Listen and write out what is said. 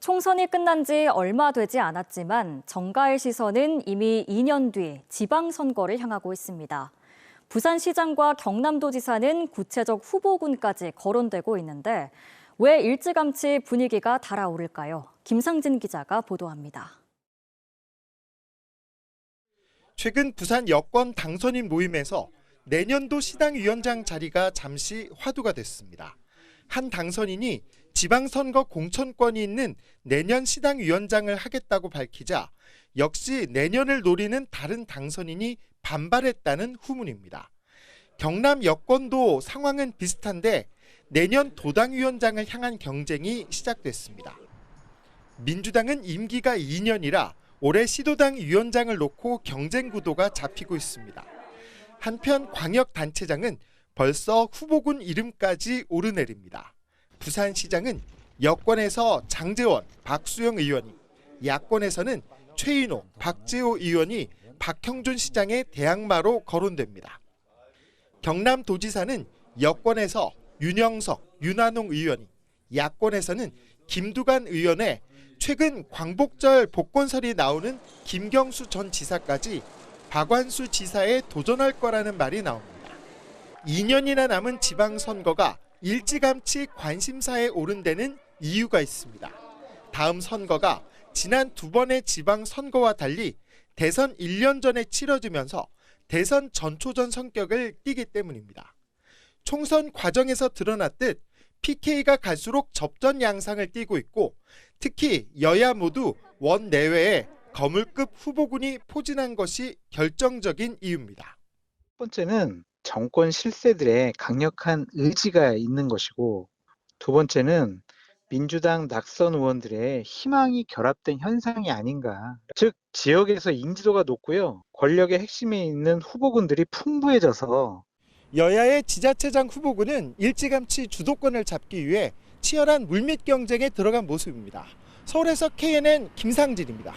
총선이 끝난 지 얼마 되지 않았지만 정가의 시선은 이미 2년 뒤 지방선거를 향하고 있습니다. 부산시장과 경남도지사는 구체적 후보군까지 거론되고 있는데 왜 일찌감치 분위기가 달아오를까요? 김상진 기자가 보도합니다. 최근 부산 여권 당선인 모임에서 내년도 시당 위원장 자리가 잠시 화두가 됐습니다. 한 당선인이 지방선거 공천권이 있는 내년 시당 위원장을 하겠다고 밝히자 역시 내년을 노리는 다른 당선인이 반발했다는 후문입니다. 경남 여권도 상황은 비슷한데 내년 도당위원장을 향한 경쟁이 시작됐습니다. 민주당은 임기가 2년이라 올해 시도당 위원장을 놓고 경쟁 구도가 잡히고 있습니다. 한편 광역단체장은 벌써 후보군 이름까지 오르내립니다. 부산시장은 여권에서 장재원, 박수영 의원이, 야권에서는 최인호, 박재호 의원이 박형준 시장의 대항마로 거론됩니다. 경남도지사는 여권에서 윤영석, 윤한홍 의원이, 야권에서는 김두관 의원의 최근 광복절 복권설이 나오는 김경수 전 지사까지 박완수 지사에 도전할 거라는 말이 나옵니다. 2년이나 남은 지방선거가 일찌감치 관심사에 오른 데는 이유가 있습니다. 다음 선거가 지난 두 번의 지방선거와 달리 대선 1년 전에 치러지면서 대선 전초전 성격을 띠기 때문입니다. 총선 과정에서 드러났듯 PK가 갈수록 접전 양상을 띠고 있고 특히 여야 모두 원 내외에 거물급 후보군이 포진한 것이 결정적인 이유입니다. 첫 번째는 정권 실세들의 강력한 의지가 있는 것이고 두 번째는 민주당 낙선 의원들의 희망이 결합된 현상이 아닌가. 즉 지역에서 인지도가 높고요. 권력의 핵심에 있는 후보군들이 풍부해져서 여야의 지자체장 후보군은 일찌감치 주도권을 잡기 위해 치열한 물밑 경쟁에 들어간 모습입니다. 서울에서 KNN 김상진입니다.